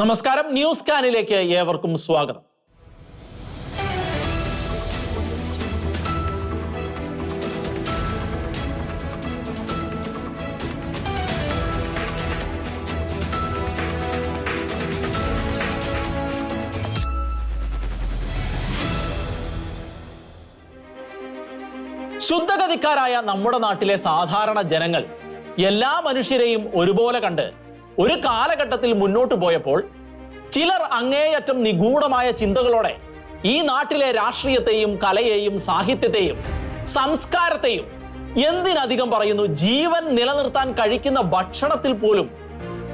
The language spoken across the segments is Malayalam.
നമസ്കാരം. ന്യൂസ് കാനിലേക്ക് ഏവർക്കും സ്വാഗതം. ശുദ്ധഗതിക്കാരായ നമ്മുടെ നാട്ടിലെ സാധാരണ ജനങ്ങൾ എല്ലാ മനുഷ്യരെയും ഒരുപോലെ കണ്ട് ഒരു കാലഘട്ടത്തിൽ മുന്നോട്ട് പോയപ്പോൾ ചിലർ അങ്ങേയറ്റം നിഗൂഢമായ ചിന്തകളോടെ ഈ നാട്ടിലെ രാഷ്ട്രീയത്തെയും കലയെയും സാഹിത്യത്തെയും സംസ്കാരത്തെയും എന്തിനധികം പറയുന്നു ജീവൻ നിലനിർത്താൻ കഴിക്കുന്ന ഭക്ഷണത്തിൽ പോലും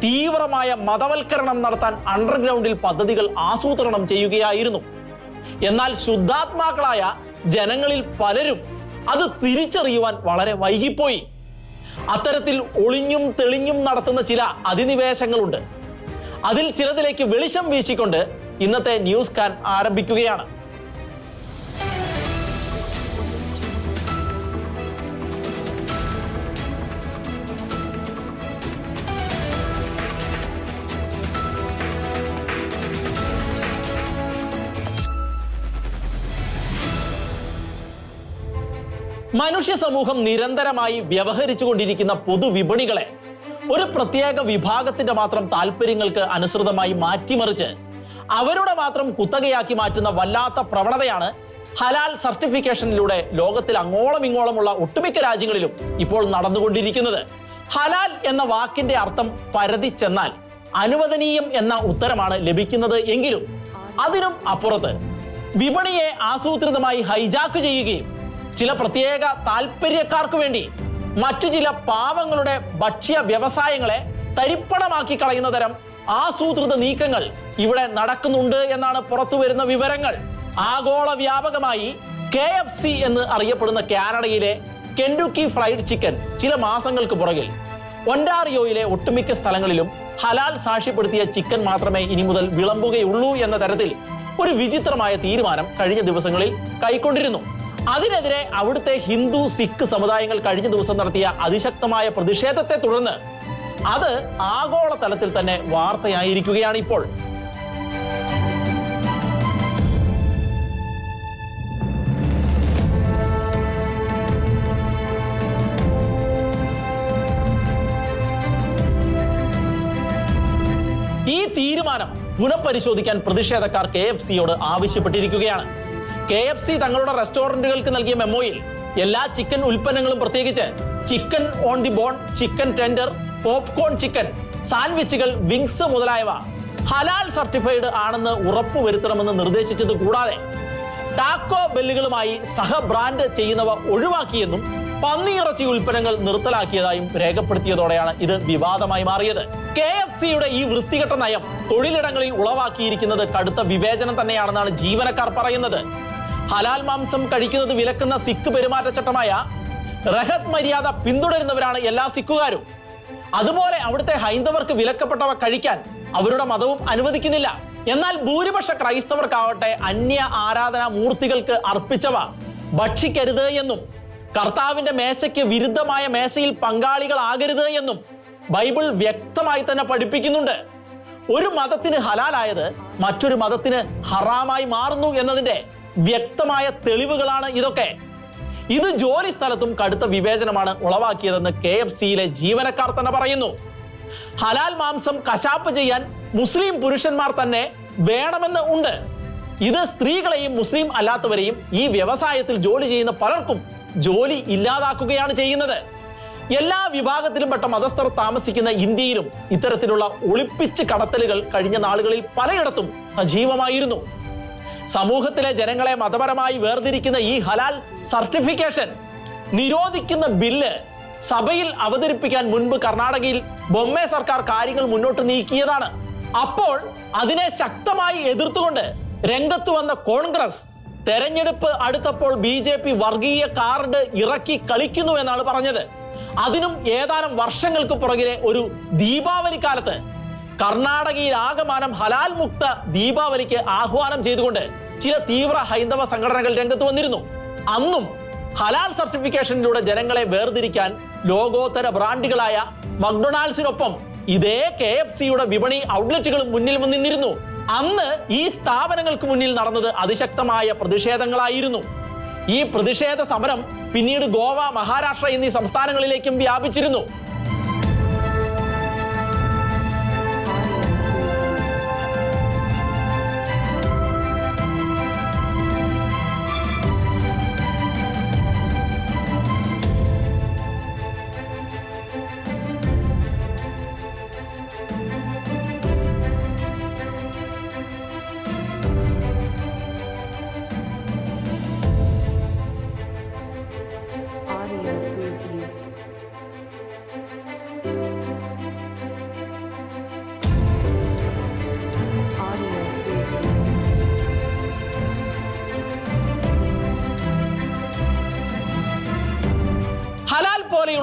തീവ്രമായ മതവൽക്കരണം നടത്താൻ അണ്ടർഗ്രൗണ്ടിൽ പദ്ധതികൾ ആസൂത്രണം ചെയ്യുകയായിരുന്നു. എന്നാൽ ശുദ്ധാത്മാക്കളായ ജനങ്ങളിൽ പലരും അത് തിരിച്ചറിയുവാൻ വളരെ വൈകിപ്പോയി. അത്തരത്തിൽ ഒളിഞ്ഞും തെളിഞ്ഞും നടത്തുന്ന ചില അധിനിവേശങ്ങളുണ്ട് അതിൽ ചിലതിലേക്ക് വെളിച്ചം വീശിക്കൊണ്ട് ഇന്നത്തെ ന്യൂസ് കാൻ ആരംഭിക്കുകയാണ്. മനുഷ്യ സമൂഹം നിരന്തരമായി വ്യവഹരിച്ചു കൊണ്ടിരിക്കുന്ന പൊതുവിപണികളെ ഒരു പ്രത്യേക വിഭാഗത്തിന്റെ മാത്രം താല്പര്യങ്ങൾക്ക് അനുസൃതമായി മാറ്റിമറിച്ച് അവരുടെ മാത്രം കുത്തകയാക്കി മാറ്റുന്ന വല്ലാത്ത പ്രവണതയാണ് ഹലാൽ സർട്ടിഫിക്കേഷനിലൂടെ ലോകത്തിൽ അങ്ങോളം ഇങ്ങോളമുള്ള ഒട്ടുമിക്ക രാജ്യങ്ങളിലും ഇപ്പോൾ നടന്നുകൊണ്ടിരിക്കുന്നത്. ഹലാൽ എന്ന വാക്കിന്റെ അർത്ഥം പരതി ചെന്നാൽ അനുവദനീയം എന്ന ഉത്തരമാണ് ലഭിക്കുന്നത് എങ്കിലും അതിനും അപ്പുറത്ത് വിപണിയെ ആസൂത്രിതമായി ഹൈജാക്ക് ചെയ്യുകയും ചില പ്രത്യേക താല്പര്യക്കാർക്ക് വേണ്ടി മറ്റു ചില പാവങ്ങളുടെ ഭക്ഷ്യ വ്യവസായങ്ങളെ തരിപ്പണമാക്കി കളയുന്ന തരം ആസൂത്രിത നീക്കങ്ങൾ ഇവിടെ നടക്കുന്നുണ്ട് എന്നാണ് പുറത്തു വരുന്ന വിവരങ്ങൾ. ആഗോള വ്യാപകമായി കെ എഫ് സി എന്ന് അറിയപ്പെടുന്ന കാനഡയിലെ കെൻഡുക്കി ഫ്രൈഡ് ചിക്കൻ ചില മാസങ്ങൾക്ക് പുറകിൽ. ഒൻഡാറിയോയിലെ ഒട്ടുമിക്ക സ്ഥലങ്ങളിലും ഹലാൽ സാക്ഷ്യപ്പെടുത്തിയ ചിക്കൻ മാത്രമേ ഇനി മുതൽ വിളമ്പുകയുള്ളൂ എന്ന തരത്തിൽ ഒരു വിചിത്രമായ തീരുമാനം കഴിഞ്ഞ ദിവസങ്ങളിൽ കൈക്കൊണ്ടിരുന്നു. അതിനെതിരെ അവിടുത്തെ ഹിന്ദു സിഖ് സമുദായങ്ങൾ കഴിഞ്ഞ ദിവസം നടത്തിയ അതിശക്തമായ പ്രതിഷേധത്തെ തുടർന്ന് അത് ആഗോള തലത്തിൽ തന്നെ വാർത്തയായിരിക്കുകയാണ് ഇപ്പോൾ. ഈ തീരുമാനം പുനഃപരിശോധിക്കാൻ പ്രതിഷേധക്കാർ കെ എഫ് സിയോട് ആവശ്യപ്പെട്ടിരിക്കുകയാണ്. കെ എഫ് സി തങ്ങളുടെ റെസ്റ്റോറന്റുകൾക്ക് നൽകിയ മെമ്മോയിൽ എല്ലാ ചിക്കൻ ഉൽപ്പന്നങ്ങളും പ്രത്യേകിച്ച് chicken on the bone chicken tender popcorn chicken സാൻഡ്വിച്ചുകൾ wings മുതലായവ ഹലാൽ സർട്ടിഫൈഡ് ആണെന്ന് ഉറപ്പുവരുത്തണമെന്ന് നിർദ്ദേശിച്ചത് കൂടാതെ ടാക്കോ ബെല്ലുകളുമായി സഹ ബ്രാൻഡ് ചെയ്യുന്നവ ഒഴിവാക്കിയെന്നും പന്നിയിറച്ചി ഉൽപ്പന്നങ്ങൾ നിർത്തലാക്കിയതായും രേഖപ്പെടുത്തിയതോടെയാണ് ഇത് വിവാദമായി മാറിയത്. കെ എഫ് സിയുടെ ഈ വൃത്തികെട്ട നയം തൊഴിലിടങ്ങളിൽ ഉളവാക്കിയിരിക്കുന്നത് കടുത്ത വിവേചനം തന്നെയാണെന്നാണ് ജീവനക്കാർ പറയുന്നത്. ഹലാൽ മാംസം കഴിക്കുന്നത് വിലക്കുന്ന സിഖ് പെരുമാറ്റച്ചട്ടമായ റഹത് മര്യാദ പിന്തുടരുന്നവരാണ് എല്ലാ സിഖുകാരും. അതുപോലെ അവിടുത്തെ ഹൈന്ദവർക്ക് വിലക്കപ്പെട്ടവ കഴിക്കാൻ അവരുടെ മതവും അനുവദിക്കുന്നില്ല. എന്നാൽ ഭൂരിപക്ഷ ക്രൈസ്തവർക്കാവട്ടെ അന്യ ആരാധനാ മൂർത്തികൾക്ക് അർപ്പിച്ചവ ഭക്ഷിക്കരുത് എന്നും കർത്താവിന്റെ മേശയ്ക്ക് വിരുദ്ധമായ മേശയിൽ പങ്കാളികളാകരുത് എന്നും ബൈബിൾ വ്യക്തമായി തന്നെ പഠിപ്പിക്കുന്നുണ്ട്. ഒരു മതത്തിന് ഹലാലായത് മറ്റൊരു മതത്തിന് ഹറാമായി മാറുന്നു എന്നതിന്റെ വ്യക്തമായ തെളിവുകളാണ് ഇതൊക്കെ. ഇത് ജോലി സ്ഥലത്തും കടുത്ത വിവേചനമാണ് ഉളവാക്കിയതെന്ന് കെ എഫ് സിയിലെ ജീവനക്കാർ തന്നെ പറയുന്നു. ഹലാൽ മാംസം കശാപ്പ് ചെയ്യാൻ മുസ്ലിം പുരുഷന്മാർ തന്നെ വേണമെന്ന് ഉണ്ട്. ഇത് സ്ത്രീകളെയും മുസ്ലിം അല്ലാത്തവരെയും ഈ വ്യവസായത്തിൽ ജോലി ചെയ്യുന്ന പലർക്കും ജോലി ഇല്ലാതാക്കുകയാണ് ചെയ്യുന്നത്. എല്ലാ വിഭാഗത്തിലും പെട്ട മതസ്ഥർ താമസിക്കുന്ന ഇന്ത്യയിലും ഇത്തരത്തിലുള്ള ഒളിപ്പിച്ച് കടത്തലുകൾ കഴിഞ്ഞ നാളുകളിൽ പലയിടത്തും സജീവമായിരുന്നു. സമൂഹത്തിലെ ജനങ്ങളെ മതപരമായി വേർതിരിക്കുന്ന ഈ ഹലാൽ സർട്ടിഫിക്കേഷൻ നിരോധിക്കുന്ന ബില്ല് സഭയിൽ അവതരിപ്പിക്കാൻ മുൻപ് കർണാടകയിൽ ബൊമ്മെ സർക്കാർ കാര്യങ്ങൾ മുന്നോട്ട് നീക്കിയതാണ്. അപ്പോൾ അതിനെ ശക്തമായി എതിർത്തുകൊണ്ട് രംഗത്ത് വന്ന കോൺഗ്രസ് തെരഞ്ഞെടുപ്പ് അടുത്തപ്പോൾ ബി ജെ പി വർഗീയ കാർഡ് ഇറക്കി കളിക്കുന്നു എന്നാണ് പറഞ്ഞത്. അതിനും ഏതാനും വർഷങ്ങൾക്ക് പുറകിലെ ഒരു ദീപാവലി കാലത്ത് കർണാടകയിൽ ആകമാനം ഹലാൽ മുക്ത ദീപാവലിക്ക് ആഹ്വാനം ചെയ്തുകൊണ്ട് ചില തീവ്ര ഹൈന്ദവ സംഘടനകൾ രംഗത്ത് വന്നിരുന്നു. അന്നും ഹലാൽ സർട്ടിഫിക്കേഷനിലൂടെ ജനങ്ങളെ വേർതിരിക്കാൻ ലോകോത്തര ബ്രാൻഡുകളായ മക്ഡൊണാൾഡ്സിനൊപ്പം ഇതേ കെ എഫ് സിയുടെ വിപണി ഔട്ട്ലെറ്റുകളും മുന്നിൽ നിന്നിരുന്നു അന്ന് ഈ സ്ഥാപനങ്ങൾക്ക് മുന്നിൽ നടന്നത് അതിശക്തമായ പ്രതിഷേധങ്ങളായിരുന്നു. ഈ പ്രതിഷേധ സമരം പിന്നീട് ഗോവ മഹാരാഷ്ട്ര എന്നീ സംസ്ഥാനങ്ങളിലേക്കും വ്യാപിച്ചിരുന്നു.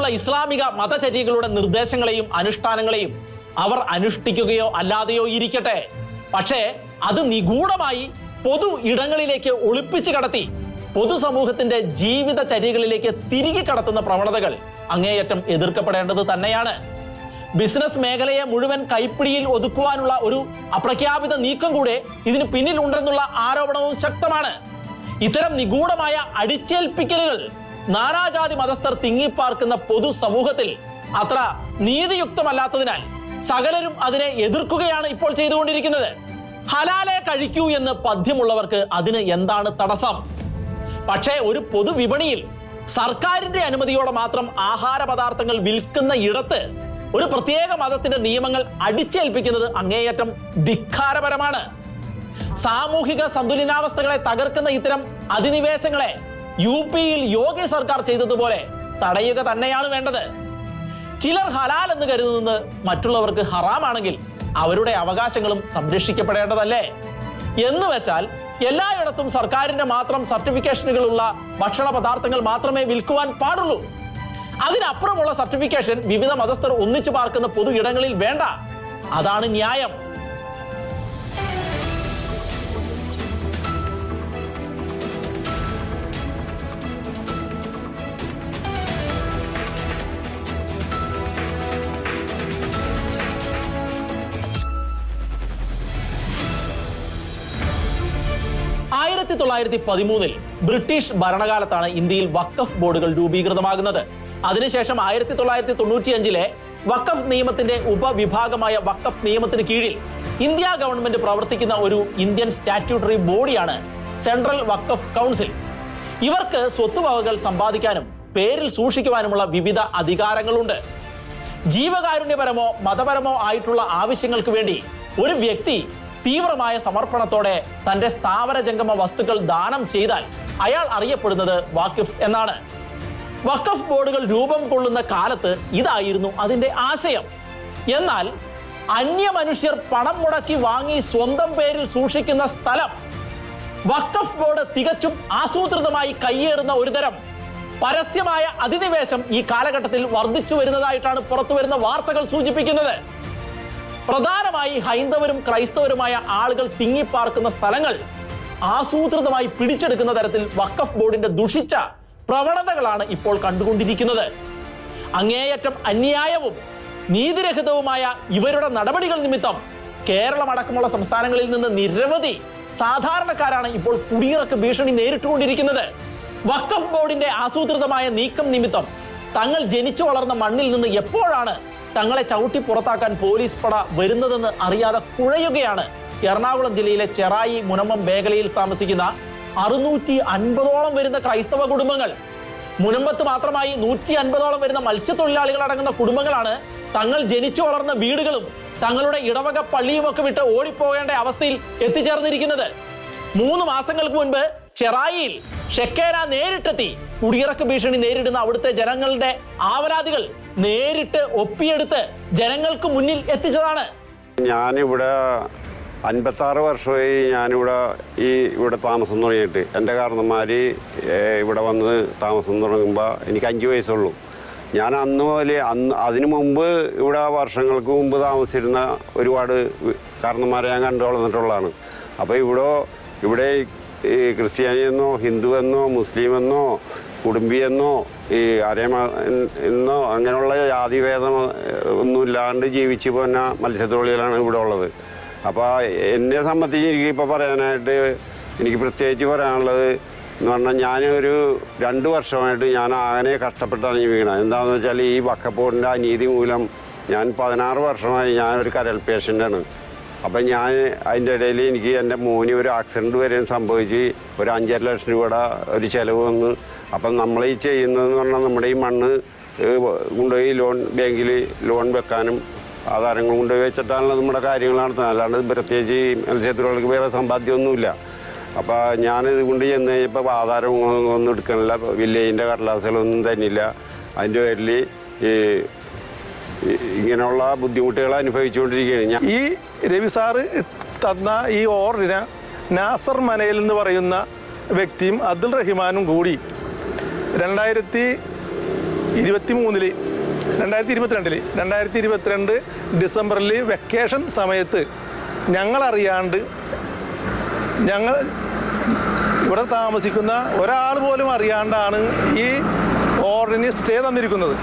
ഹലാൽ ഇസ്ലാമിക മതചര്യകളുടെ നിർദ്ദേശങ്ങളെയും അനുഷ്ഠാനങ്ങളെയും അവർ അനുഷ്ഠിക്കുകയോ അല്ലാതെയോ ഇരിക്കട്ടെ. പക്ഷേ അത് നിഗൂഢമായി പൊതു ഇടങ്ങളിലേക്ക് ഒളിപ്പിച്ചു കടത്തി പൊതുസമൂഹത്തിന്റെ ജീവിത ചര്യകളിലേക്ക് തിരികെ കടത്തുന്ന പ്രവണതകൾ അങ്ങേയറ്റം എതിർക്കപ്പെടേണ്ടത് തന്നെയാണ്. ബിസിനസ് മേഖലയെ മുഴുവൻ കൈപ്പിടിയിൽ ഒതുക്കുവാനുള്ള ഒരു അപ്രഖ്യാപിത നീക്കം കൂടെ ഇതിന് പിന്നിൽ ഉണ്ടെന്നുള്ള ആരോപണവും ശക്തമാണ്. ഇത്തരം നിഗൂഢമായ അടിച്ചേൽപ്പിക്കലുകൾ നാനാജാതി മതസ്ഥർ തിങ്ങിപ്പാർക്കുന്ന പൊതുസമൂഹത്തിൽ അത്ര നീതിയുക്തമല്ലാത്തതിനാൽ സകലരും അതിനെ എതിർക്കുകയാണ് ഇപ്പോൾ ചെയ്തുകൊണ്ടിരിക്കുന്നത്. ഹലാലെ കഴിക്കൂ എന്ന് പദ്യമുള്ളവർക്ക് അതിന് എന്താണ് തടസ്സം? പക്ഷേ ഒരു പൊതുവിപണിയിൽ സർക്കാരിന്റെ അനുമതിയോടെ മാത്രം ആഹാര പദാർത്ഥങ്ങൾ വിൽക്കുന്ന ഇടത്ത് ഒരു പ്രത്യേക മതത്തിന്റെ നിയമങ്ങൾ അടിച്ചേൽപ്പിക്കുന്നത് അങ്ങേയറ്റം ധിക്കാരപരമാണ്. സാമൂഹിക സന്തുലനാവസ്ഥകളെ തകർക്കുന്ന ഇത്തരം അധിനിവേശങ്ങളെ യു പിയിൽ യോഗി സർക്കാർ ചെയ്തതുപോലെ തടയുക തന്നെയാണ് വേണ്ടത്. ചിലർ ഹലാൽ എന്ന് കരുതുന്നത് മറ്റുള്ളവർക്ക് ഹറാമാണെങ്കിൽ അവരുടെ അവകാശങ്ങളും സംരക്ഷിക്കപ്പെടേണ്ടതല്ലേ? എന്ന് വെച്ചാൽ എല്ലായിടത്തും സർക്കാരിന്റെ മാത്രം സർട്ടിഫിക്കേഷനുകളുള്ള ഭക്ഷണ പദാർത്ഥങ്ങൾ മാത്രമേ വിൽക്കുവാൻ പാടുള്ളൂ. അതിനപ്പുറമുള്ള സർട്ടിഫിക്കേഷൻ വിവിധ മതസ്ഥർ ഒന്നിച്ചു പാർക്കുന്ന പൊതു ഇടങ്ങളിൽ വേണ്ട. അതാണ് ന്യായം. തൊള്ളായിരത്തി പതിമൂന്നിൽ ബ്രിട്ടീഷ് ഭരണകാലത്താണ് ഇന്ത്യയിൽ വക്കഫ് ബോർഡുകൾ രൂപീകൃതമാകുന്നത്. അതിനുശേഷം ആയിരത്തി തൊള്ളായിരത്തി തൊണ്ണൂറ്റിയഞ്ചിലെ വക്കഫ് നിയമത്തിന്റെ ഉപവിഭാഗമായ വക്കഫ് നിയമത്തിന് കീഴിൽ ഇന്ത്യ ഗവൺമെന്റ് പ്രവർത്തിക്കുന്ന ഒരു ഇന്ത്യൻ സ്റ്റാറ്റ്യൂട്ടറി ബോഡിയാണ് സെൻട്രൽ വക്കഫ് കൗൺസിൽ. ഇവർക്ക് സ്വത്തുവകകൾ സമ്പാദിക്കാനും പേരിൽ സൂക്ഷിക്കുവാനുമുള്ള വിവിധ അധികാരങ്ങളുണ്ട്. ജീവകാരുണ്യപരമോ മതപരമോ ആയിട്ടുള്ള ആവശ്യങ്ങൾക്ക് വേണ്ടി ഒരു വ്യക്തി തീവ്രമായ സമർപ്പണത്തോടെ തന്റെ സ്ഥാപന ജംഗമ വസ്തുക്കൾ ദാനം ചെയ്താൽ അയാൾ അറിയപ്പെടുന്നത് വാക്കിഫ് എന്നാണ്. വഖഫ് ബോർഡുകൾ രൂപം കൊള്ളുന്ന കാലത്ത് ഇതായിരുന്നു അതിന്റെ ആശയം. എന്നാൽ അന്യ മനുഷ്യർ പണം മുടക്കി വാങ്ങി സ്വന്തം പേരിൽ സൂക്ഷിക്കുന്ന സ്ഥലം വഖഫ് ബോർഡ് തികച്ചും ആസൂത്രിതമായി കയ്യേറുന്ന ഒരുതരം പരസ്യമായ അധിനിവേശം ഈ കാലഘട്ടത്തിൽ വർദ്ധിച്ചു വരുന്നതായിട്ടാണ് പുറത്തു വരുന്ന വാർത്തകൾ സൂചിപ്പിക്കുന്നത്. പ്രധാനമായി ഹൈന്ദവരും ക്രൈസ്തവരുമായ ആളുകൾ തിങ്ങിപ്പാർക്കുന്ന സ്ഥലങ്ങൾ ആസൂത്രിതമായി പിടിച്ചെടുക്കുന്ന തരത്തിൽ വഖഫ് ബോർഡിന്റെ ദുഷിച്ച പ്രവണതകളാണ് ഇപ്പോൾ കണ്ടുകൊണ്ടിരിക്കുന്നത്. അങ്ങേയറ്റം അന്യായവും നീതിരഹിതവുമായ ഇവരുടെ നടപടികൾ നിമിത്തം കേരളം അടക്കമുള്ള സംസ്ഥാനങ്ങളിൽ നിന്ന് നിരവധി സാധാരണക്കാരാണ് ഇപ്പോൾ കുടിയിറക്ക് ഭീഷണി നേരിട്ടുകൊണ്ടിരിക്കുന്നത്. വഖഫ് ബോർഡിന്റെ ആസൂത്രിതമായ നീക്കം നിമിത്തം തങ്ങൾ ജനിച്ചു വളർന്ന മണ്ണിൽ നിന്ന് എപ്പോഴാണ് തങ്ങളെ ചവിട്ടി പുറത്താക്കാൻ പോലീസ് പട വരുന്നതെന്ന് അറിയാതെ കുഴയുകയാണ്. എറണാകുളം ജില്ലയിലെ ചെറായി മുനമ്പം മേഖലയിൽ താമസിക്കുന്ന അറുന്നൂറ്റി അൻപതോളം വരുന്ന ക്രൈസ്തവ കുടുംബങ്ങൾ. മുനമ്പത്ത് മാത്രമായി നൂറ്റി അൻപതോളം വരുന്ന മത്സ്യത്തൊഴിലാളികൾ അടങ്ങുന്ന കുടുംബങ്ങളാണ് തങ്ങൾ ജനിച്ചു വളർന്ന വീടുകളും തങ്ങളുടെ ഇടവക പള്ളിയുമൊക്കെ വിട്ട് ഓടിപ്പോകേണ്ട അവസ്ഥയിൽ എത്തിച്ചേർന്നിരിക്കുന്നത്. മൂന്ന് മാസങ്ങൾക്ക് മുൻപ് ചെറായിയിൽ ഷെക്കേര നേരിട്ടെത്തി. കുടിയിറക്ക് ഭീഷണി നേരിടുന്ന അവിടുത്തെ ജനങ്ങളുടെ ആവലാതികൾ നേരിട്ട് ഒപ്പിയെടുത്ത് ജനങ്ങൾക്ക് മുന്നിൽ എത്തിച്ചതാണ്. ഞാനിവിടെ അൻപത്താറ് വർഷമായി ഞാനിവിടെ ഈ ഇവിടെ താമസം തുടങ്ങിയിട്ട്. എന്റെ കാരണന്മാർ ഇവിടെ വന്ന് താമസം തുടങ്ങുമ്പോൾ എനിക്ക് അഞ്ച് വയസ്സുള്ളൂ. ഞാൻ അന്ന് പോലെ അന്ന് അതിനു മുമ്പ് ഇവിടെ വർഷങ്ങൾക്ക് മുമ്പ് താമസിച്ചിരുന്ന ഒരുപാട് കാരണന്മാരെ ഞാൻ കണ്ടു വളർന്നിട്ടുള്ളതാണ് അപ്പോൾ ഇവിടെ ഇവിടെ ഈ ക്രിസ്ത്യാനിയെന്നോ ഹിന്ദുവെന്നോ മുസ്ലിമെന്നോ കുടുംബിയെന്നോ ഈ അരമ എന്നോ അങ്ങനെയുള്ള ജാതിഭേദം ഒന്നുമില്ലാണ്ട് ജീവിച്ചു പോന്ന മത്സ്യത്തൊഴിലാളികളാണ് ഇവിടെ ഉള്ളത്. അപ്പോൾ എന്നെ സംബന്ധിച്ച് എനിക്ക് ഇപ്പോൾ പറയാനായിട്ട് എനിക്ക് പ്രത്യേകിച്ച് പറയാനുള്ളത് എന്ന് പറഞ്ഞാൽ ഞാനൊരു രണ്ട് വർഷമായിട്ട് ഞാൻ അങ്ങനെ കഷ്ടപ്പെട്ടാണ് ജീവിക്കുന്നത് എന്താണെന്ന് വെച്ചാൽ ഈ വക്കപ്പോടിന്റെ അനീതി മൂലം ഞാൻ പതിനാറ് വർഷമായി ഞാനൊരു കരൽ പേഷ്യന്റാണ് അപ്പം ഞാൻ അതിന്റെ ഇടയിൽ എനിക്ക് എന്റെ മോന് ഒരു ആക്സിഡന്റ് വരെ സംഭവിച്ച് ഒരു അഞ്ചര ലക്ഷം രൂപയുടെ ഒരു ചിലവ് വന്ന്. അപ്പം നമ്മൾ ഈ ചെയ്യുന്നതെന്ന് പറഞ്ഞാൽ നമ്മുടെ ഈ മണ്ണ് കൊണ്ടുപോയി ലോൺ ബാങ്കിൽ ലോൺ വെക്കാനും ആധാരങ്ങൾ കൊണ്ടുപോയി വെച്ചിട്ടാണല്ലോ നമ്മുടെ കാര്യങ്ങൾ നടത്തുന്നത്. അല്ലാണ്ട് പ്രത്യേകിച്ച് മത്സ്യത്തൊഴിലാളികൾക്ക് വേറെ സമ്പാദ്യമൊന്നുമില്ല. അപ്പോൾ ഞാനിത് കൊണ്ട് ചെന്ന് കഴിഞ്ഞപ്പോൾ ആധാരം ഒന്നും എടുക്കണില്ല. വില്ലേജിന്റെ കടലാസുകളൊന്നും തന്നില്ല. അതിന്റെ പേരിൽ ഈ- ഇങ്ങനെയുള്ള ബുദ്ധിമുട്ടുകൾ അനുഭവിച്ചുകൊണ്ടിരിക്കുകയാണ്. ഞാൻ ഈ രവി സാറ് തന്ന ഈ ഓർഡിന് നാസർ മനയിൽ എന്ന് പറയുന്ന വ്യക്തിയും അബ്ദുൾ റഹിമാനും കൂടി രണ്ടായിരത്തി ഇരുപത്തി മൂന്നിൽ രണ്ടായിരത്തി ഇരുപത്തിരണ്ടിൽ രണ്ടായിരത്തി ഇരുപത്തിരണ്ട് ഡിസംബറിൽ വെക്കേഷൻ സമയത്ത് ഞങ്ങളറിയാണ്ട് ഞങ്ങൾ ഇവിടെ താമസിക്കുന്ന ഒരാൾ പോലും അറിയാണ്ടാണ് ഈ ഓർഡിന് സ്റ്റേ തന്നിരിക്കുന്നത്.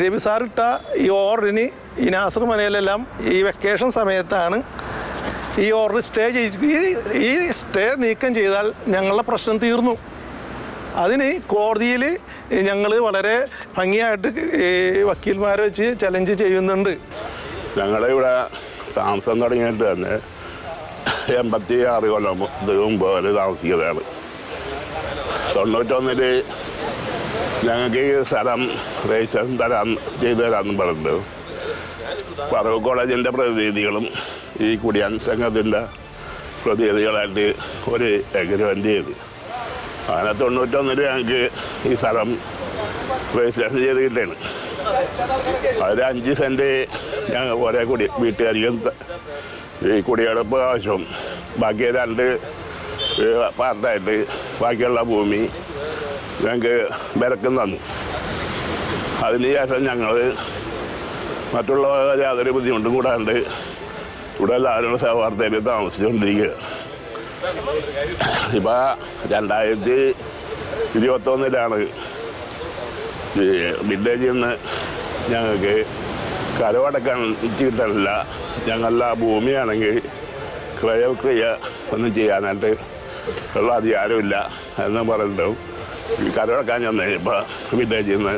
രവി സാർ ഇട്ട ഈ ഓർഡറിന് ഈ നാസർ മനയിലെല്ലാം ഈ വെക്കേഷൻ സമയത്താണ് ഈ ഓർഡർ സ്റ്റേ ചെയ്ത് ഈ സ്റ്റേ നീക്കം ചെയ്താൽ ഞങ്ങളുടെ പ്രശ്നം തീർന്നു. അതിന് കോടതിയിൽ ഞങ്ങൾ വളരെ ഭംഗിയായിട്ട് ഈ വക്കീൽമാരെ വെച്ച് ചലഞ്ച് ചെയ്യുന്നുണ്ട്. ഞങ്ങളിവിടെ താമസം തുടങ്ങിയിട്ട് തന്നെ എൺപത്തി ആറ് കൊല്ലം മുമ്പ് അവർ താമസിക്കുന്നതാണ്. തൊണ്ണൂറ്റൊന്നിൽ ഞങ്ങൾക്ക് ഈ സ്ഥലം രജിസ്റ്റർ തരാൻ ചെയ്തു തരാമെന്ന് പറഞ്ഞിട്ട് പറവ് കോളേജിന്റെ പ്രതിനിധികളും ഈ കുടിയാൻ സംഘത്തിന്റെ പ്രതിനിധികളായിട്ട് ഒരു എഗ്രിമെന്റ് ചെയ്ത്. അങ്ങനെ തൊണ്ണൂറ്റൊന്നിൽ ഞങ്ങൾക്ക് ഈ സ്ഥലം രജിസ്ട്രേഷൻ ചെയ്ത് കിട്ടുകയാണ് അതിൽ അഞ്ച് സെന്റ് ഞങ്ങൾ ഒരേ കുടി വീട്ടുകാരിക്കും ഈ കുടിയെടുപ്പ് ആവശ്യം. ബാക്കി രണ്ട് പാർട്ടായിട്ട് ബാക്കിയുള്ള ഭൂമി ഞങ്ങൾക്ക് വിലക്കും തന്നു. അതിന് ശേഷം ഞങ്ങൾ മറ്റുള്ള യാതൊരു ബുദ്ധിമുട്ടും കൂടാണ്ട് ഇവിടെ എല്ലാവരും സഹവാർത്തയിൽ താമസിച്ചുകൊണ്ടിരിക്കുക. ഇപ്പോൾ രണ്ടായിരത്തി ഇരുപത്തൊന്നിലാണ് വില്ലേജിൽ നിന്ന് ഞങ്ങൾക്ക് കരവടക്കാൻ കിട്ടാനില്ല ഞങ്ങളുടെ ഭൂമിയാണെങ്കിൽ ക്രയവിക്രിയ ഒന്നും ചെയ്യാനായിട്ട് ഉള്ള അധികാരമില്ല എന്ന് പറഞ്ഞിട്ട് ഈ കരവടക്കാൻ ചെന്ന് കഴിഞ്ഞപ്പോൾ വില്ലേജിൽ നിന്ന്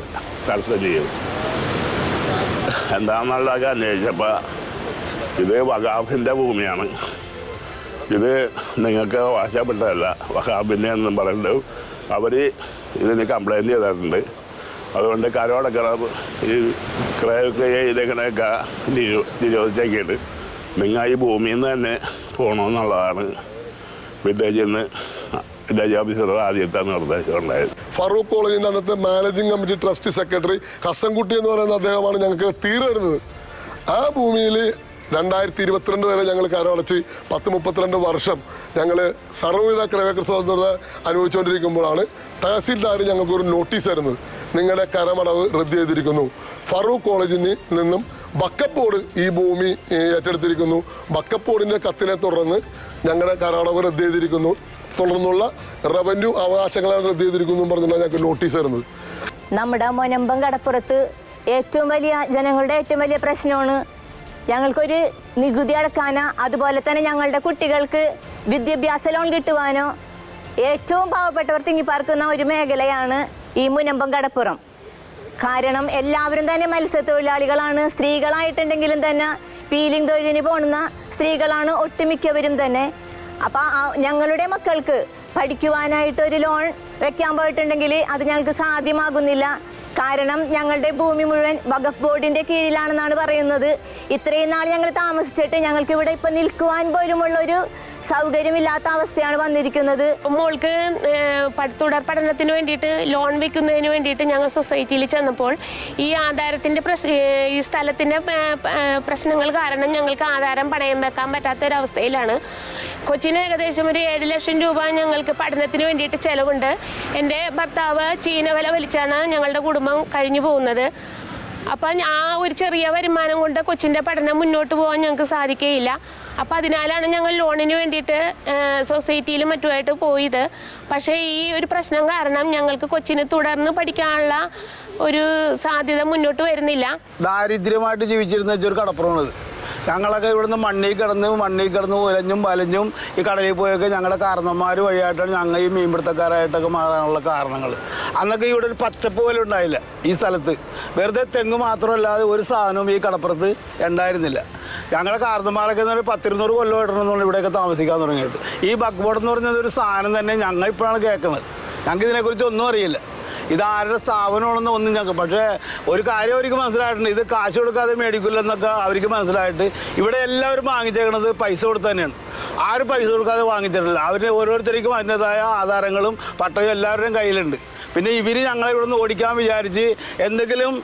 തടസ്സം ചെയ്യും. എന്താണെന്നുള്ളതൊക്കെ അന്വേഷിച്ചപ്പോൾ ഇത് വകാഫിന്റെ ഭൂമിയാണ്. ഇത് നിങ്ങൾക്ക് വാശപ്പെട്ടതല്ല വഹാബിനെ എന്നും പറഞ്ഞിട്ട് അവർ ഇതിന് കംപ്ലൈന്റ് ചെയ്തിട്ടുണ്ട്. അതുകൊണ്ട് കരോടക്കണം ഈ ക്രയൊക്കെ ചെയ്തേക്കണൊക്കെ നിരോ നിരോധിച്ചേക്കിയിട്ട് നിങ്ങൾ ഈ ഭൂമിയിൽ നിന്ന് തന്നെ പോകണമെന്നുള്ളതാണ് വില്ലേജിൽ നിന്ന് ഓഫീസറുടെ ആദ്യത്തെ നിർദ്ദേശം ഉണ്ടായത് ഫറൂഖ് കോളേജിന്റെ അന്നത്തെ managing committee trust secretary Hasankutty എന്ന് പറയുന്ന അദ്ദേഹമാണ് ഞങ്ങൾക്ക് തീരെ വരുന്നത്. ആ ഭൂമിയിൽ രണ്ടായിരത്തി ഇരുപത്തിരണ്ട് വരെ ഞങ്ങൾ കരമടച്ച് പത്ത് മുപ്പത്തിരണ്ട് വർഷം ഞങ്ങൾ സർവവിധ ക്രയവിക്ര സ്വാതന്ത്ര്യത അനുഭവിച്ചുകൊണ്ടിരിക്കുമ്പോഴാണ് തഹസീൽദാർ ഞങ്ങൾക്കൊരു നോട്ടീസ് തരുന്നത്. നിങ്ങളുടെ കരമടവ് റദ്ദ് ചെയ്തിരിക്കുന്നു. ഫറൂഖ് കോളേജിന് നിന്നും ബക്കപ്പോട് ഈ ഭൂമി ഏറ്റെടുത്തിരിക്കുന്നു. ബക്കപ്പോടിന്റെ കത്തിനെ തുടർന്ന് ഞങ്ങളുടെ കരമടവ് റദ്ദ് ചെയ്തിരിക്കുന്നു. തുടർന്നുള്ള റവന്യൂ അവകാശങ്ങളാണ് റദ്ദ് ചെയ്തിരിക്കുന്നു പറഞ്ഞിട്ടാണ് ഞങ്ങൾക്ക് നോട്ടീസ് തരുന്നത്. നമ്മുടെ മൊനമ്പം കടപ്പുറത്ത് ഏറ്റവും വലിയ ജനങ്ങളുടെ ഏറ്റവും വലിയ പ്രശ്നമാണ് ഞങ്ങൾക്കൊരു നികുതി അടക്കാനോ അതുപോലെ തന്നെ ഞങ്ങളുടെ കുട്ടികൾക്ക് വിദ്യാഭ്യാസ ലോൺ കിട്ടുവാനോ ഏറ്റവും പാവപ്പെട്ടവർ തിങ്ങിപ്പാർക്കുന്ന ഒരു മേഖലയാണ് ഈ മുനമ്പം കടപ്പുറം. കാരണം എല്ലാവരും തന്നെ മത്സ്യത്തൊഴിലാളികളാണ്. സ്ത്രീകളായിട്ടുണ്ടെങ്കിലും തന്നെ പീലിംഗ് തൊഴിലിന് പോകുന്ന സ്ത്രീകളാണ് ഒട്ടുമിക്കവരും തന്നെ അപ്പോൾ ഞങ്ങളുടെ മക്കൾക്ക് പഠിക്കുവാനായിട്ട് ഒരു ലോൺ വെക്കാൻ പോയിട്ടുണ്ടെങ്കിൽ അത് ഞങ്ങൾക്ക് സാധ്യമാകുന്നില്ല. കാരണം ഞങ്ങളുടെ ഭൂമി മുഴുവൻ വഖഫ് ബോർഡിന്റെ കീഴിലാണെന്നാണ് പറയുന്നത്. ഇത്രയും നാൾ ഞങ്ങൾ താമസിച്ചിട്ട് ഞങ്ങൾക്ക് ഇവിടെ ഇപ്പം നിൽക്കുവാൻ പോലുമുള്ള ഒരു സൗകര്യമില്ലാത്ത അവസ്ഥയാണ് വന്നിരിക്കുന്നത്. മോൾക്ക് തുടർ പഠനത്തിന് വേണ്ടിയിട്ട് ലോൺ വെക്കുന്നതിന് വേണ്ടിയിട്ട് ഞങ്ങൾ സൊസൈറ്റിയിൽ ചെന്നപ്പോൾ ഈ ആധാരത്തിന്റെ പ്രശ് ഈ സ്ഥലത്തിന്റെ പ്രശ്നങ്ങൾ കാരണം ഞങ്ങൾക്ക് ആധാരം പണയം വെക്കാൻ പറ്റാത്തൊരവസ്ഥയിലാണ്. കൊച്ചിന് ഏകദേശം ഒരു ഏഴ് ലക്ഷം രൂപ ഞങ്ങൾക്ക് പഠനത്തിന് വേണ്ടിയിട്ട് ചിലവുണ്ട്. എന്റെ ഭർത്താവ് ചീനവല വലിച്ചാണ് ഞങ്ങളുടെ കുടുംബം കഴിഞ്ഞു പോകുന്നത്. അപ്പം ആ ഒരു ചെറിയ വരുമാനം കൊണ്ട് കൊച്ചിന്റെ പഠനം മുന്നോട്ട് പോകാൻ ഞങ്ങൾക്ക് സാധിക്കുകയില്ല. അപ്പം അതിനാലാണ് ഞങ്ങൾ ലോണിന് വേണ്ടിയിട്ട് സൊസൈറ്റിയിലും മറ്റുമായിട്ട് പോയത്. പക്ഷേ ഈ ഒരു പ്രശ്നം കാരണം ഞങ്ങൾക്ക് കൊച്ചിന് തുടർന്ന് പഠിക്കാനുള്ള ഒരു സാധ്യത മുന്നോട്ട് വരുന്നില്ല. ദാരിദ്ര്യമായിട്ട് ജീവിച്ചിരുന്ന ഒരു കടപ്പുറമാണിത് ഞങ്ങളൊക്കെ ഇവിടുന്ന് മണ്ണിൽ കിടന്ന് മണ്ണിൽ കിടന്ന് ഉലഞ്ഞും വലഞ്ഞും ഈ കടലിൽ പോയൊക്കെ ഞങ്ങളുടെ കാരണന്മാർ വഴിയായിട്ടാണ് ഞങ്ങൾ ഈ മീൻപിടുത്തക്കാരായിട്ടൊക്കെ മാറാനുള്ള കാരണങ്ങൾ. അന്നൊക്കെ ഇവിടെ ഒരു പച്ചപ്പ് പോലും ഉണ്ടായില്ല ഈ സ്ഥലത്ത്. വെറുതെ തെങ്ങ് മാത്രമല്ലാതെ ഒരു സാധനവും ഈ കടപ്പുറത്ത് ഉണ്ടായിരുന്നില്ല. ഞങ്ങളുടെ കാരണന്മാരൊക്കെ എന്ന് പറഞ്ഞാൽ പത്തിരുന്നൂറ് കൊല്ലമായിട്ടാണ് ഇവിടെയൊക്കെ താമസിക്കാൻ തുടങ്ങിയിട്ട് ഈ ബക്ക്ബോർഡ് എന്ന് പറഞ്ഞത് ഒരു സാധനം തന്നെ ഞങ്ങൾ ഇപ്പോഴാണ് കേൾക്കുന്നത് ഞങ്ങൾക്ക് ഇതിനെക്കുറിച്ച് ഒന്നും അറിയില്ല. ഇത് ആരുടെ സ്ഥാപനമാണെന്ന് ഒന്നും ഞങ്ങൾക്ക് പക്ഷേ ഒരു കാര്യം അവർക്ക് മനസ്സിലായിട്ടുണ്ട്. ഇത് കാശ് കൊടുക്കാതെ മേടിക്കില്ലെന്നൊക്കെ അവർക്ക് മനസ്സിലായിട്ട് ഇവിടെ എല്ലാവരും വാങ്ങിച്ചേക്കണത് പൈസ കൊടുത്ത് തന്നെയാണ്. ആരും പൈസ കൊടുക്കാതെ വാങ്ങിച്ചിട്ടില്ല. അവർ ഓരോരുത്തർക്കും അതിന്റെതായ ആധാരങ്ങളും പട്ടയും എല്ലാവരുടെയും കയ്യിലുണ്ട്. പിന്നെ ഇവർ ഞങ്ങളെ ഇവിടെ നിന്ന് ഓടിക്കാൻ വിചാരിച്ച് എന്തെങ്കിലും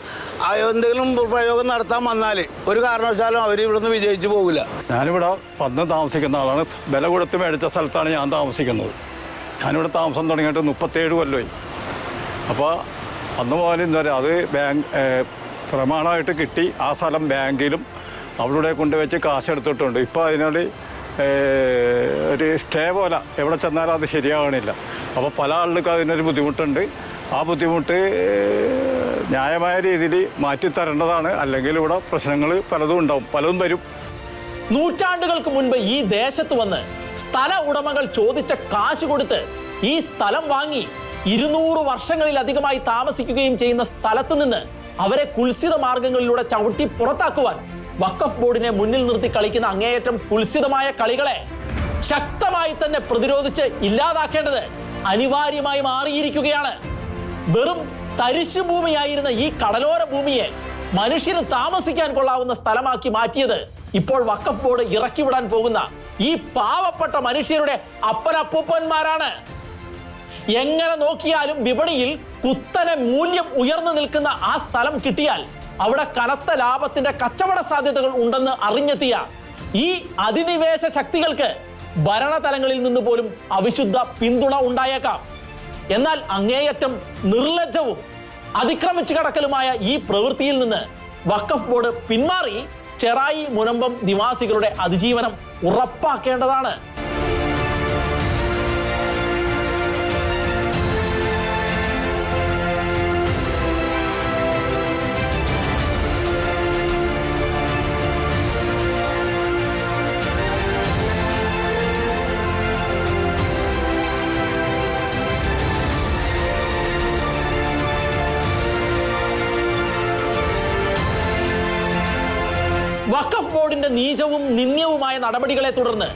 എന്തെങ്കിലും പ്രയോഗം നടത്താൻ വന്നാൽ ഒരു കാരണവശാലും അവർ ഇവിടെ നിന്ന് വിജയിച്ചു പോകില്ല ഞാനിവിടെ വന്ന് താമസിക്കുന്ന ആളാണ്. വില കൊടുത്ത് മേടിച്ച സ്ഥലത്താണ് ഞാൻ താമസിക്കുന്നത്. ഞാനിവിടെ താമസം തുടങ്ങിയിട്ട് മുപ്പത്തേഴ് കൊല്ലമായി. അപ്പോൾ അന്ന് മുതൽ എന്താ പറയുക അത് ബാങ്ക് പ്രമാണമായിട്ട് കിട്ടി. ആ സ്ഥലം ബാങ്കിലും അവിടെ കൊണ്ടുവച്ച് കാശ് എടുത്തിട്ടുണ്ട്. ഇപ്പോൾ അതിനോട് ഒരു സ്റ്റേ പോലെ എവിടെ ചെന്നാലും അത് ശരിയാവണില്ല. അപ്പോൾ പല ആളുകൾക്കും അതിനൊരു ബുദ്ധിമുട്ടുണ്ട്. ആ ബുദ്ധിമുട്ട് ന്യായമായ രീതിയിൽ മാറ്റിത്തരേണ്ടതാണ് അല്ലെങ്കിൽ ഇവിടെ പ്രശ്നങ്ങൾ പലതും ഉണ്ടാവും. പലതും വരും. നൂറ്റാണ്ടുകൾക്ക് മുൻപ് ഈ ദേശത്ത് വന്ന് സ്ഥല ഉടമകൾ ചോദിച്ച കാശ് കൊടുത്ത് ഈ സ്ഥലം വാങ്ങി ഇരുന്നൂറ് വർഷങ്ങളിലധികമായി താമസിക്കുകയും ചെയ്യുന്ന സ്ഥലത്ത് നിന്ന് അവരെ കുൽസിത മാർഗങ്ങളിലൂടെ ചവിട്ടി പുറത്താക്കുവാൻ വക്കഫ് ബോർഡിനെ മുന്നിൽ നിർത്തി കളിക്കുന്ന അങ്ങേയറ്റം കുൽസിതമായ കളികളെ ശക്തമായി തന്നെ പ്രതിരോധിച്ച് ഇല്ലാതാക്കേണ്ടത് അനിവാര്യമായി മാറിയിരിക്കുകയാണ്. വെറും തരിശു ഭൂമിയായിരുന്ന ഈ കടലോര ഭൂമിയെ മനുഷ്യന് താമസിക്കാൻ കൊള്ളാവുന്ന സ്ഥലമാക്കി മാറ്റിയത് ഇപ്പോൾ വക്കഫ് ബോർഡ് ഇറക്കിവിടാൻ പോകുന്ന ഈ പാവപ്പെട്ട മനുഷ്യരുടെ അപ്പനപ്പൂപ്പന്മാരാണ്. എങ്ങനെ നോക്കിയാലും വിപണിയിൽ കുത്തനെ മൂല്യം ഉയർന്നു നിൽക്കുന്ന ആ സ്ഥലം കിട്ടിയാൽ അവിടെ കനത്ത ലാഭത്തിന്റെ കച്ചവട സാധ്യതകൾ ഉണ്ടെന്ന് അറിഞ്ഞെത്തിയ ഈ അധിനിവേശ ശക്തികൾക്ക് ഭരണതലങ്ങളിൽ നിന്ന് പോലും അവിശുദ്ധ പിന്തുണ ഉണ്ടായേക്കാം. എന്നാൽ അങ്ങേയറ്റം നിർലജ്ജവും അതിക്രമിച്ചു കടക്കലുമായ ഈ പ്രവൃത്തിയിൽ നിന്ന് വഖഫ് ബോർഡ് പിന്മാറി ചെറായി മുനമ്പം നിവാസികളുടെ അതിജീവനം ഉറപ്പാക്കേണ്ടതാണ്. നീചവും നിന്ദ്യവുമായ നടപടികളെ തുടർന്ന്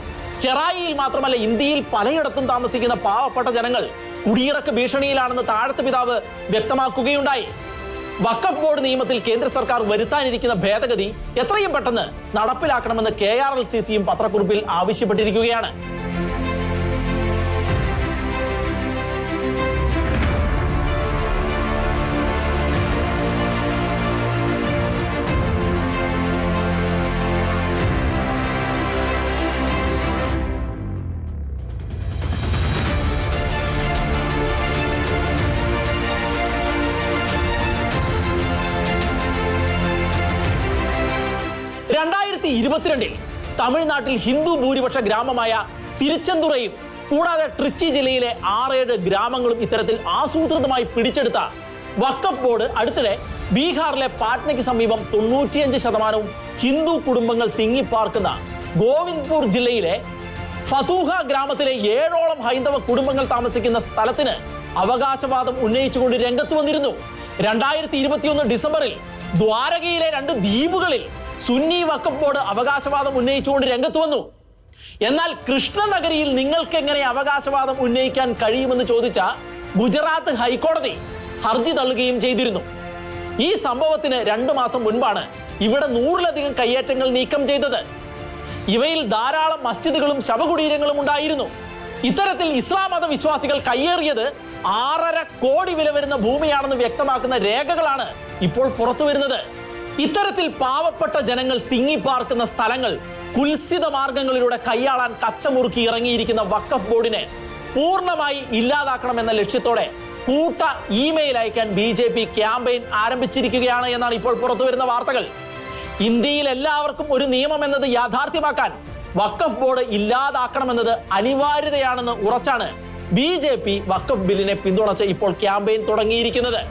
ചെറായിയിൽ മാത്രമല്ല ഇന്ത്യയിൽ പലയിടത്തും താമസിക്കുന്ന പാവപ്പെട്ട ജനങ്ങൾ കുടിയിറക്ക് ഭീഷണിയിലാണെന്ന് താഴത്തെ പിതാവ് വ്യക്തമാക്കുകയുണ്ടായി. വക്കഫ് ബോർഡ് നിയമത്തിൽ കേന്ദ്ര സർക്കാർ വരുത്താനിരിക്കുന്ന ഭേദഗതി എത്രയും പെട്ടെന്ന് നടപ്പിലാക്കണമെന്ന് കെ ആർ എൽ സി സിയും പത്രക്കുറിപ്പിൽ ആവശ്യപ്പെട്ടിരിക്കുകയാണ്. ഇരുപത്തിരണ്ടിൽ തമിഴ്നാട്ടിൽ ഹിന്ദു ഭൂരിപക്ഷ ഗ്രാമമായ തിരുച്ചെന്തുറയും കൂടാതെ ട്രിച്ചി ജില്ലയിലെ ആറേഴ് ഗ്രാമങ്ങളും ഇത്തരത്തിൽ ആസൂത്രിതമായി പിടിച്ചെടുത്ത വക്കഫ് ബോർഡ് അടുത്തിടെ ബീഹാറിലെ പാട്നയ്ക്ക് സമീപം തൊണ്ണൂറ്റിയഞ്ച് ശതമാനവും ഹിന്ദു കുടുംബങ്ങൾ തിങ്ങിപ്പാർക്കുന്ന ഗോവിന്ദ്പൂർ ജില്ലയിലെ ഫതൂഹ ഗ്രാമത്തിലെ ഏഴോളം ഹൈന്ദവ കുടുംബങ്ങൾ താമസിക്കുന്ന സ്ഥലത്തിന് അവകാശവാദം ഉന്നയിച്ചുകൊണ്ട് രംഗത്ത് വന്നിരുന്നു. രണ്ടായിരത്തി ഇരുപത്തിയൊന്ന് ഡിസംബറിൽ ദ്വാരകയിലെ രണ്ട് ദ്വീപുകളിൽ സുന്നി വക്കഫ് ബോർഡ് അവകാശവാദം ഉന്നയിച്ചുകൊണ്ട് രംഗത്ത് വന്നു. എന്നാൽ കൃഷ്ണനഗരിയിൽ നിങ്ങൾക്ക് എങ്ങനെ അവകാശവാദം ഉന്നയിക്കാൻ കഴിയുമെന്ന് ചോദിച്ച ഗുജറാത്ത് ഹൈക്കോടതി ഹർജി തള്ളുകയും ചെയ്തിരുന്നു. ഈ സംഭവത്തിന് രണ്ടു മാസം മുൻപാണ് ഇവിടെ നൂറിലധികം കയ്യേറ്റങ്ങൾ നീക്കം ചെയ്തത്. ഇവയിൽ ധാരാളം മസ്ജിദുകളും ശവകുടീരങ്ങളും ഉണ്ടായിരുന്നു. ഇത്തരത്തിൽ ഇസ്ലാം മത വിശ്വാസികൾ കയ്യേറിയത് ആറര കോടി വില വരുന്ന ഭൂമിയാണെന്ന് വ്യക്തമാക്കുന്ന രേഖകളാണ് ഇപ്പോൾ പുറത്തു വരുന്നത് ഇത്തരത്തിൽ പാവപ്പെട്ട ജനങ്ങൾ തിങ്ങിപ്പാർക്കുന്ന സ്ഥലങ്ങൾ കുൽസിത മാർഗങ്ങളിലൂടെ കൈയാളാൻ കച്ചമുറുക്കി ഇറങ്ങിയിരിക്കുന്ന വക്കഫ് ബോർഡിനെ പൂർണമായി ഇല്ലാതാക്കണമെന്ന ലക്ഷ്യത്തോടെ കൂട്ട ഇമെയിൽ അയക്കാൻ ബി ജെ പി ക്യാമ്പയിൻ ആരംഭിച്ചിരിക്കുകയാണ് എന്നാണ് ഇപ്പോൾ പുറത്തുവരുന്ന വാർത്തകൾ. ഇന്ത്യയിൽ എല്ലാവർക്കും ഒരു നിയമം എന്നത് യാഥാർത്ഥ്യമാക്കാൻ വക്കഫ് ബോർഡ് ഇല്ലാതാക്കണമെന്നത് അനിവാര്യതയാണെന്ന് ഉറച്ചാണ് ബി ജെ പി വക്കഫ് ബില്ലിനെ പിന്തുണച്ച് ഇപ്പോൾ ക്യാമ്പയിൻ തുടങ്ങിയിരിക്കുന്നത്.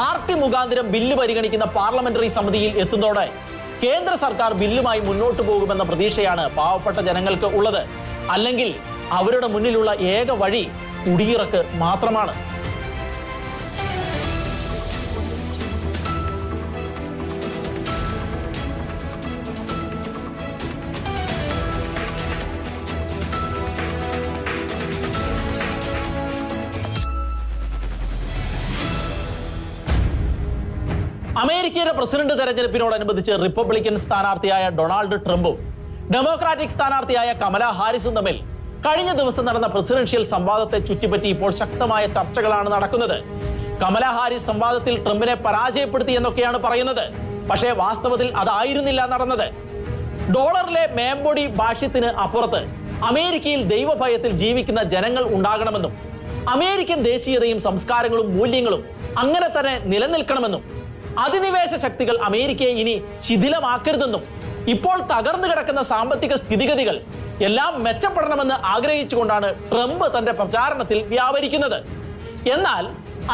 പാർട്ടി മുഖാന്തരം ബില്ല് പരിഗണിക്കുന്ന പാർലമെന്ററി സമിതിയിൽ എത്തുന്നതോടെ കേന്ദ്ര സർക്കാർ ബില്ലുമായി മുന്നോട്ട് പോകുമെന്ന പ്രതീക്ഷയാണ് പാവപ്പെട്ട ജനങ്ങൾക്ക് ഉള്ളത്. അല്ലെങ്കിൽ അവരുടെ മുന്നിലുള്ള ഏക വഴി കുടിയിറക്ക് മാത്രമാണ്. അമേരിക്കയുടെ പ്രസിഡന്റ് തെരഞ്ഞെടുപ്പിനോടനുബന്ധിച്ച് റിപ്പബ്ലിക്കൻ സ്ഥാനാർത്ഥിയായ ഡൊണാൾഡ് ട്രംപും ഡെമോക്രാറ്റിക് സ്ഥാനാർത്ഥിയായ കമല ഹാരിസും തമ്മിൽ കഴിഞ്ഞ ദിവസം നടന്ന പ്രസിഡൻഷ്യൽ സംവാദത്തെ ചുറ്റിപ്പറ്റി ഇപ്പോൾ ശക്തമായ ചർച്ചകളാണ് നടക്കുന്നത്. കമല ഹാരിസ് സംവാദത്തിൽ ട്രംപിനെ പരാജയപ്പെടുത്തി എന്നൊക്കെയാണ് പറയുന്നത്. പക്ഷേ വാസ്തവത്തിൽ അതായിരുന്നില്ല നടന്നത്. ഡോളറിലെ മേമ്പൊടി ഭാഷ്യത്തിന് അപ്പുറത്ത് അമേരിക്കയിൽ ദൈവഭയത്തിൽ ജീവിക്കുന്ന ജനങ്ങൾ ഉണ്ടാകണമെന്നും അമേരിക്കൻ ദേശീയതയും സംസ്കാരങ്ങളും മൂല്യങ്ങളും അങ്ങനെ തന്നെ നിലനിൽക്കണമെന്നും അധിനിവേശ ശക്തികൾ അമേരിക്കയെ ഇനി ശിഥിലമാക്കരുതെന്നും ഇപ്പോൾ തകർന്നു കിടക്കുന്ന സാമ്പത്തിക സ്ഥിതിഗതികൾ എല്ലാം മെച്ചപ്പെടണമെന്ന് ആഗ്രഹിച്ചുകൊണ്ടാണ് ട്രംപ് തന്റെ പ്രചാരണത്തിൽ വ്യാപരിക്കുന്നത്. എന്നാൽ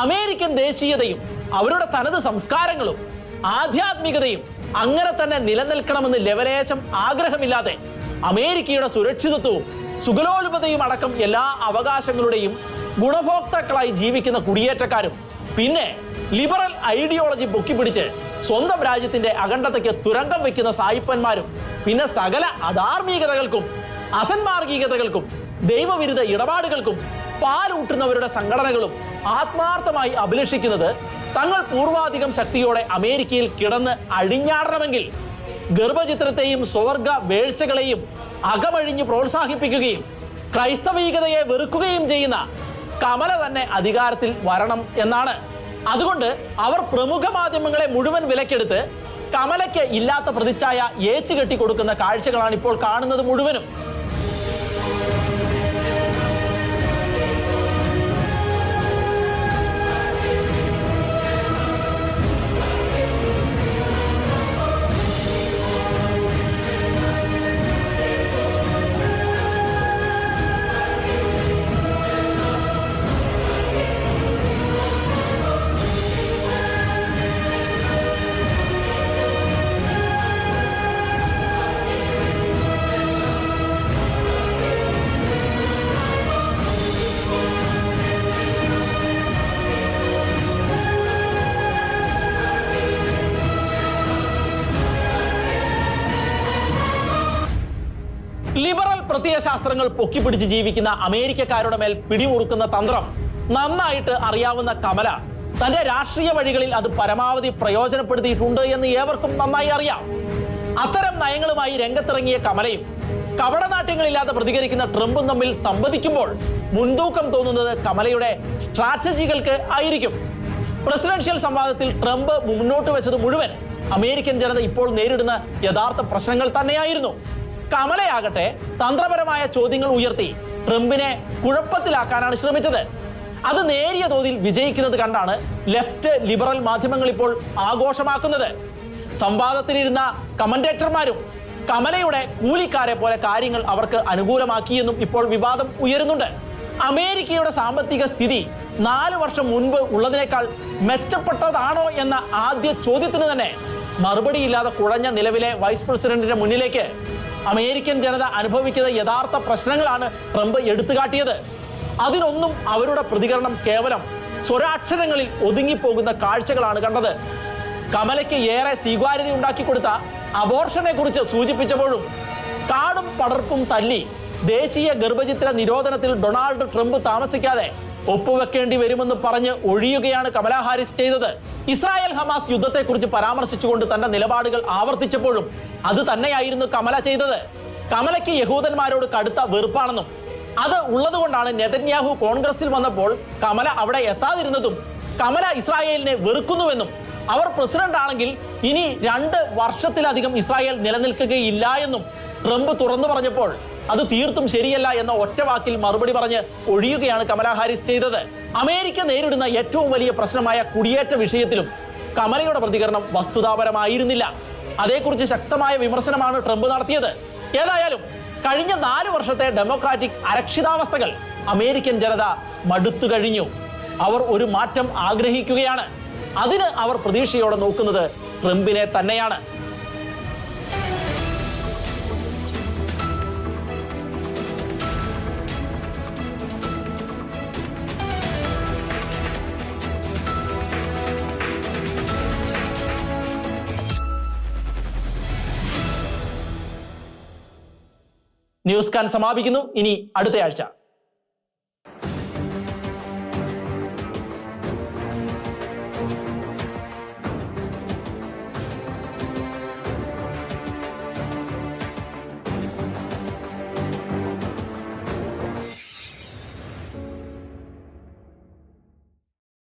അമേരിക്കൻ ദേശീയതയും അവരുടെ തനത് സംസ്കാരങ്ങളും ആധ്യാത്മികതയും അങ്ങനെ തന്നെ നിലനിൽക്കണമെന്ന് ലെവലേശം ആഗ്രഹമില്ലാതെ അമേരിക്കയുടെ സുരക്ഷിതത്വവും സുഗലോലുപതയും അടക്കം എല്ലാ അവകാശങ്ങളുടെയും ഗുണഭോക്താക്കളായി ജീവിക്കുന്ന കുടിയേറ്റക്കാരും പിന്നെ ലിബറൽ ഐഡിയോളജി പൊക്കിപ്പിടിച്ച് സ്വന്തം രാജ്യത്തിന്റെ അഖണ്ഡതയ്ക്ക് തുരങ്കം വെക്കുന്ന സായിപ്പന്മാരും പിന്നെ സകല അധാർമികതകൾക്കും അസന്മാർഗികതകൾക്കും ദൈവവിരുദ്ധ ഇടപാടുകൾക്കും പാലൂട്ടുന്നവരുടെ സംഘടനകളും ആത്മാർത്ഥമായി അഭിലഷിക്കുന്നത് തങ്ങൾ പൂർവാധികം ശക്തിയോടെ അമേരിക്കയിൽ കിടന്ന് അഴിഞ്ഞാടണമെങ്കിൽ ഗർഭചിത്രത്തെയും സ്വർഗ വേഴ്ചകളെയും അകമഴിഞ്ഞ് പ്രോത്സാഹിപ്പിക്കുകയും ക്രൈസ്തവീകതയെ വെറുക്കുകയും ചെയ്യുന്ന കമല തന്നെ അധികാരത്തിൽ വരണം എന്നാണ്. അതുകൊണ്ട് അവർ പ്രമുഖ മാധ്യമങ്ങളെ മുഴുവൻ വിലക്കെടുത്ത് കമലയ്ക്ക് ഇല്ലാത്ത പ്രതിച്ഛായ ഏച്ചു കെട്ടി കൊടുക്കുന്ന കാഴ്ചകളാണ് ഇപ്പോൾ കാണുന്നത് മുഴുവനും. ലിബറൽ പൊക്കി പൊക്കിപ്പിടിച്ച് ജീവിക്കുന്ന അമേരിക്കക്കാരുടെ മേൽ പിടിമുറുക്കുന്ന തന്ത്രം നന്നായിട്ട് അറിയാവുന്ന കമല തന്റെ രാഷ്ട്രീയ വഴികളിൽ അത് പരമാവധി പ്രയോജനപ്പെടുത്തിയിട്ടുണ്ട് എന്ന് ഏവർക്കും നന്നായി അറിയാം. അത്തരം നയങ്ങളുമായി രംഗത്തിറങ്ങിയ കമലയും കപടനാട്യങ്ങളില്ലാതെ പ്രതികരിക്കുന്ന ട്രംപും തമ്മിൽ സംവദിക്കുമ്പോൾ മുൻതൂക്കം തോന്നുന്നത് കമലയുടെ സ്ട്രാറ്റജികൾക്ക് ആയിരിക്കും. പ്രസിഡൻഷ്യൽ സംവാദത്തിൽ ട്രംപ് മുന്നോട്ട് വെച്ചത് മുഴുവൻ അമേരിക്കൻ ജനത ഇപ്പോൾ നേരിടുന്ന യഥാർത്ഥ പ്രശ്നങ്ങൾ തന്നെയായിരുന്നു. കമലയാകട്ടെ തന്ത്രപരമായ ചോദ്യങ്ങൾ ഉയർത്തി ട്രംപിനെ കുഴപ്പത്തിലാക്കാനാണ് ശ്രമിച്ചത്. അത് നേരിയ തോതിൽ വിജയിക്കുന്നത് കണ്ടാണ് ലെഫ്റ്റ് ലിബറൽ മാധ്യമങ്ങൾ ഇപ്പോൾ ആഘോഷമാക്കുന്നത്. സംവാദത്തിനിരുന്ന കമന്റേറ്റർമാരും കമലയുടെ കൂലിക്കാരെ പോലെ കാര്യങ്ങൾ അവർക്ക് അനുകൂലമാക്കിയെന്നും ഇപ്പോൾ വിവാദം ഉയരുന്നുണ്ട്. അമേരിക്കയുടെ സാമ്പത്തിക സ്ഥിതി നാല് വർഷം മുൻപ് ഉള്ളതിനേക്കാൾ മെച്ചപ്പെട്ടതാണോ എന്ന ആദ്യ ചോദ്യത്തിന് തന്നെ മറുപടിയില്ലാതെ കുഴഞ്ഞ നിലവിലെ വൈസ് പ്രസിഡന്റിന്റെ മുന്നിലേക്ക്. അമേരിക്കൻ ജനത അനുഭവിക്കുന്ന യഥാർത്ഥ പ്രശ്നങ്ങളാണ് ട്രംപ് എടുത്തുകാട്ടിയത്. അതിനൊന്നും അവരുടെ പ്രതികരണം കേവലം സ്വരാക്ഷരങ്ങളിൽ ഒതുങ്ങിപ്പോകുന്ന കാഴ്ചകളാണ് കണ്ടത്. കമലയ്ക്ക് ഏറെ സ്വീകാര്യത ഉണ്ടാക്കി കൊടുത്ത അബോർഷനെ കുറിച്ച് സൂചിപ്പിച്ചപ്പോഴും കാടും പടർപ്പും തല്ലി ദേശീയ ഗർഭചിത്ര നിരോധനത്തിൽ ഡൊണാൾഡ് ട്രംപ് താമസിക്കാതെ ഒപ്പുവെക്കേണ്ടി വരുമെന്ന് പറഞ്ഞ് ഒഴിയുകയാണ് കമലാ ഹാരിസ് ചെയ്തത്. ഇസ്രായേൽ ഹമാസ് യുദ്ധത്തെക്കുറിച്ച് പരാമർശിച്ചുകൊണ്ട് തന്റെ നിലപാടുകൾ ആവർത്തിച്ചപ്പോഴും അത് തന്നെയായിരുന്നു കമല ചെയ്തത്. കമലയ്ക്ക് യഹൂദന്മാരോട് കടുത്ത വെറുപ്പാണെന്നും അത് ഉള്ളതുകൊണ്ടാണ് നെതന്യാഹു കോൺഗ്രസിൽ വന്നപ്പോൾ കമല അവിടെ എത്താതിരുന്നതും കമല ഇസ്രായേലിനെ വെറുക്കുന്നുവെന്നും അവർ പ്രസിഡന്റ് ആണെങ്കിൽ ഇനി രണ്ട് വർഷത്തിലധികം ഇസ്രായേൽ നിലനിൽക്കുകയില്ല എന്നും ട്രംപ് തുറന്നു പറഞ്ഞപ്പോൾ അത് തീർത്തും ശരിയല്ല എന്ന ഒറ്റ വാക്കിൽ മറുപടി പറഞ്ഞ് ഒഴിയുകയാണ് കമലാ ഹാരിസ് ചെയ്തത്. അമേരിക്ക നേരിടുന്ന ഏറ്റവും വലിയ പ്രശ്നമായ കുടിയേറ്റ വിഷയത്തിലും കമലയുടെ പ്രതികരണം വസ്തുതാപരമായിരുന്നില്ല. അതേക്കുറിച്ച് ശക്തമായ വിമർശനമാണ് ട്രംപ് നടത്തിയത്. ഏതായാലും കഴിഞ്ഞ നാല് വർഷത്തെ ഡെമോക്രാറ്റിക് അരക്ഷിതാവസ്ഥകൾ അമേരിക്കൻ ജനത മടുത്തു കഴിഞ്ഞു. അവർ ഒരു മാറ്റം ആഗ്രഹിക്കുകയാണ്. അതിന് അവർ പ്രതീക്ഷയോടെ നോക്കുന്നത് ട്രംപിനെ തന്നെയാണ്. ന്യൂസ് കാൻ സമാപിക്കുന്നു. ഇനി അടുത്തയാഴ്ച.